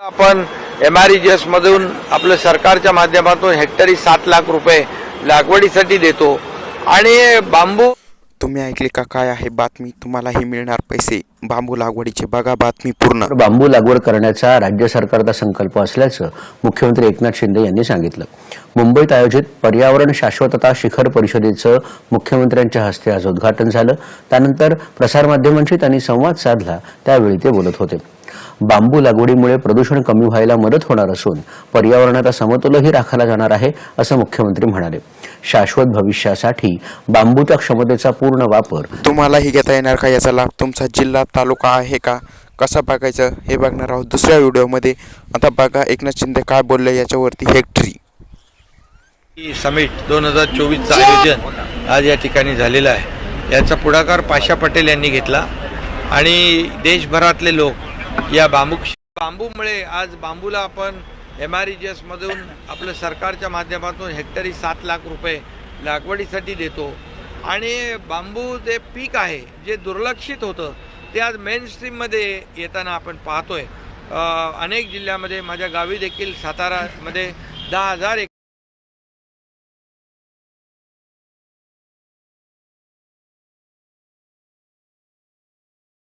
आपण M R G S मधून आपलं सरकारच्या माध्यमातून हेक्टरी सात लाख रुपये लागवडीसाठी देतो. आणि बांबू तुम्ही ऐकले का काय आहे बातमी? तुम्हालाही मिळणार पैसे. बांबू लागवडीची बघा बातमी पूर्ण. बांबू लागवड करण्याचा राज्य सरकारचा संकल्प असल्याचं मुख्यमंत्री एकनाथ शिंदे यांनी सांगितलं. मुंबईत आयोजित पर्यावरण शाश्वतता शिखर परिषदेचं मुख्यमंत्र्यांच्या हस्ते आज उद्घाटन झालं. त्यानंतर प्रसारमाध्यमांशी त्यांनी संवाद साधला. त्यावेळी ते बोलत होते. बांबू लागवडीमुळे प्रदूषण कमी व्हायला मदत होणार असून पर्यावरणाचा समतोलही राखला जाणार आहे असं मुख्यमंत्री म्हणाले. शाश्वत भविष्यासाठी बांबूच्या क्षमतेचा पूर्ण वापर तुम्हालाही घेता येणार का याचा लाभ? तुमचा जिल्हा तालुका आहे का? कसं बघायचं हे बघणार आहोत दुसऱ्या व्हिडिओमध्ये. आता बघा एकनाथ शिंदे काय बोलले याच्यावरती हेक्टरी समिट दोन हजार चोवीसचं आयोजन आज या ठिकाणी झालेलं आहे. याचा पुढाकार पाशा पटेल यांनी घेतला. आणि देशभरातले लोक या बांबू बांबूमुळे आज बांबूला आपण एम आर जी एसमधून आपलं सरकारच्या माध्यमातून हेक्टरी सात लाख रुपये लागवडीसाठी देतो. आणि बांबू जे पीक आहे जे दुर्लक्षित होतं ते आज मेन स्ट्रीममध्ये येताना आपण पाहतोय. अनेक जिल्ह्यामध्ये माझ्या गावी देखील सातारामध्ये दहा हजार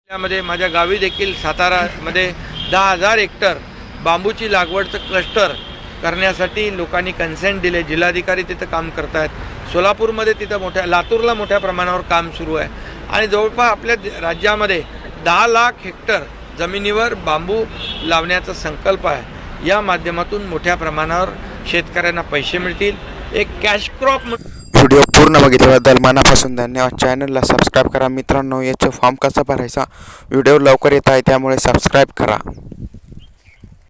जिल्ह्यामध्ये माझ्या गावी देखील सातारामध्ये दहा हजार हेक्टर बांबूची लागवडचं क्लस्टर करण्यासाठी लोकांनी कन्सेंट दिले. जिल्हाधिकारी तिथं काम करत आहेत सोलापूरमध्ये तिथं मोठ्या लातूरला मोठ्या प्रमाणावर काम सुरू आहे. आणि जवळपास आपल्या राज्यामध्ये दहा लाख हेक्टर जमिनीवर बांबू लावण्याचा संकल्प आहे. या माध्यमातून मोठ्या प्रमाणावर शेतकऱ्यांना पैसे मिळतील. एक कॅश क्रॉप म्हणून व्हिडिओ पूर्ण बघितल्याबद्दल मनापासून धन्यवाद. चॅनलला सबस्क्राईब करा. मित्रांनो याचे फॉर्म कसा भरायचा? व्हिडिओ लवकर येत आहे त्यामुळे सबस्क्राईब करा.